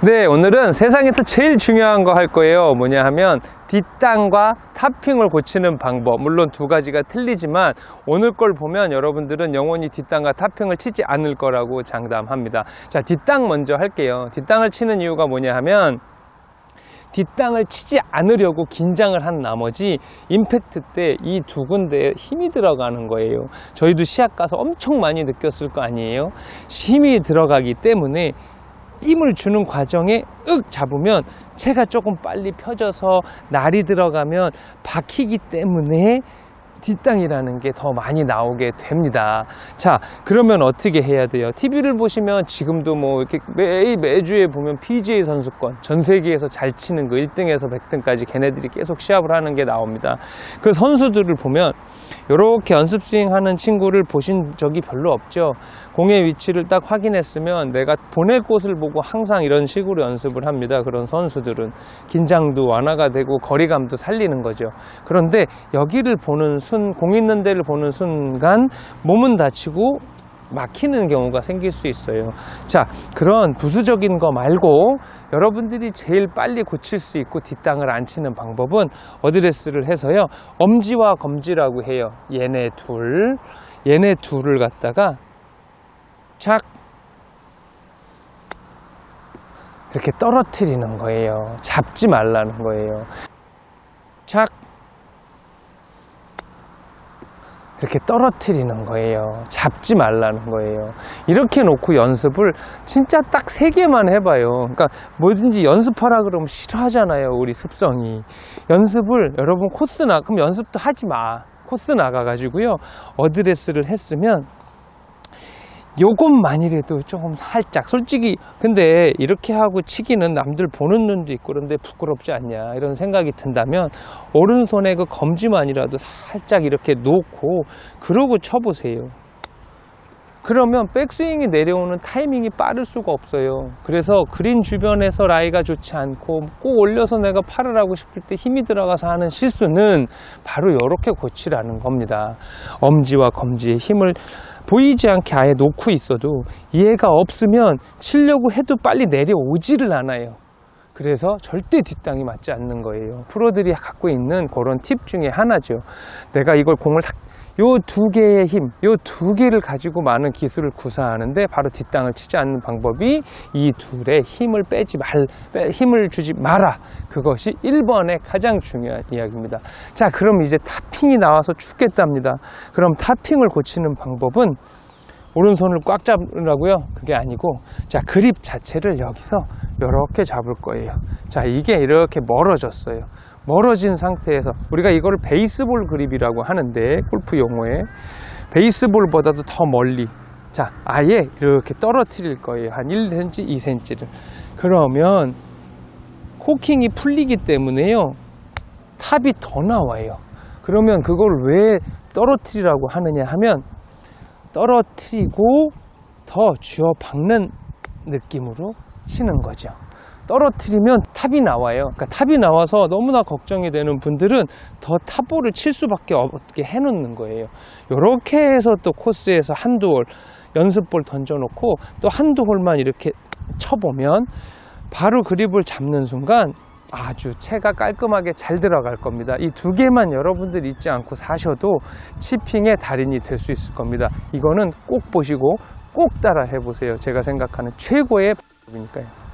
네, 오늘은 세상에서 제일 중요한 거 할 거예요. 뭐냐 하면 뒷땅과 탑핑을 고치는 방법. 물론 두 가지가 틀리지만 오늘 걸 보면 여러분들은 영원히 뒷땅과 탑핑을 치지 않을 거라고 장담합니다. 자, 뒷땅 먼저 할게요. 뒷땅을 치는 이유가 뭐냐 하면 뒷땅을 치지 않으려고 긴장을 한 나머지 임팩트 때 이 두 군데에 힘이 들어가는 거예요. 저희도 시합 가서 엄청 많이 느꼈을 거 아니에요. 힘이 들어가기 때문에 힘을 주는 과정에 윽 잡으면 채가 조금 빨리 펴져서 날이 들어가면 박히기 때문에 뒷땅이라는 게 더 많이 나오게 됩니다. 자, 그러면 어떻게 해야 돼요? TV를 보시면 지금도 뭐 이렇게 매, 매주에 보면 PGA 선수권, 전 세계에서 잘 치는 거 1등에서 100등까지 걔네들이 계속 시합을 하는 게 나옵니다. 그 선수들을 보면 이렇게 연습 스윙 하는 친구를 보신 적이 별로 없죠. 공의 위치를 딱 확인했으면 내가 보낼 곳을 보고 항상 이런 식으로 연습을 합니다. 그런 선수들은 긴장도 완화가 되고 거리감도 살리는 거죠. 그런데 여기를 보는 순, 공 있는 데를 보는 순간 몸은 다치고 막히는 경우가 생길 수 있어요. 자, 그런 부수적인 거 말고 여러분들이 제일 빨리 고칠 수 있고 뒷땅을 안 치는 방법은 어드레스를 해서요. 엄지와 검지라고 해요. 얘네 둘, 얘네 둘을 갖다가 착 이렇게 떨어뜨리는 거예요. 잡지 말라는 거예요. 착 이렇게 떨어뜨리는 거예요. 잡지 말라는 거예요. 이렇게 놓고 연습을 진짜 딱 세 개만 해봐요. 그러니까 뭐든지 연습하라 그러면 싫어하잖아요. 우리 습성이. 연습을 여러분 코스 나, 그럼 연습도 하지 마. 코스 나가가지고요. 어드레스를 했으면 요것만이라도 조금 살짝 솔직히 근데 이렇게 하고 치기는 남들 보는 눈도 있고 그런데 부끄럽지 않냐 이런 생각이 든다면 오른손에 그 검지만이라도 살짝 이렇게 놓고 그러고 쳐보세요. 그러면 백스윙이 내려오는 타이밍이 빠를 수가 없어요. 그래서 그린 주변에서 라이가 좋지 않고 꼭 올려서 내가 팔을 하고 싶을 때 힘이 들어가서 하는 실수는 바로 이렇게 고치라는 겁니다. 엄지와 검지의 힘을 보이지 않게 아예 놓고 있어도 이해가 없으면 치려고 해도 빨리 내려오지를 않아요. 그래서 절대 뒷땅이 맞지 않는 거예요. 프로들이 갖고 있는 그런 팁 중에 하나죠. 내가 이걸 공을 요두 개의 힘, 요 두 개를 가지고 많은 기술을 구사하는데 바로 뒷땅을 치지 않는 방법이 이 둘의 힘을 빼지 말, 빼, 힘을 주지 마라. 그것이 1번의 가장 중요한 이야기입니다. 자, 그럼 이제 타핑이 나와서 죽겠답니다. 그럼 타핑을 고치는 방법은 오른손을 꽉 잡으라고요? 그게 아니고 자 그립 자체를 여기서 이렇게 잡을 거예요. 자 이게 이렇게 멀어졌어요. 멀어진 상태에서 우리가 이거를 베이스볼 그립이라고 하는데 골프 용어에 베이스볼보다도 더 멀리 자 아예 이렇게 떨어뜨릴 거예요. 한 1cm, 2cm를 그러면 코킹이 풀리기 때문에요. 탑이 더 나와요. 그러면 그걸 왜 떨어뜨리라고 하느냐 하면 떨어뜨리고 더 쥐어 박는 느낌으로 치는 거죠. 떨어뜨리면 탑이 나와요. 그러니까 탑이 나와서 너무나 걱정이 되는 분들은 더 탑볼을 칠 수밖에 없게 해놓는 거예요. 이렇게 해서 또 코스에서 한두 홀 연습볼 던져놓고 또 한두 홀만 이렇게 쳐보면 바로 그립을 잡는 순간 아주 채가 깔끔하게 잘 들어갈 겁니다. 이 두 개만 여러분들 잊지 않고 사셔도 치핑의 달인이 될 수 있을 겁니다. 이거는 꼭 보시고 꼭 따라 해보세요. 제가 생각하는 최고의 방법이니까요.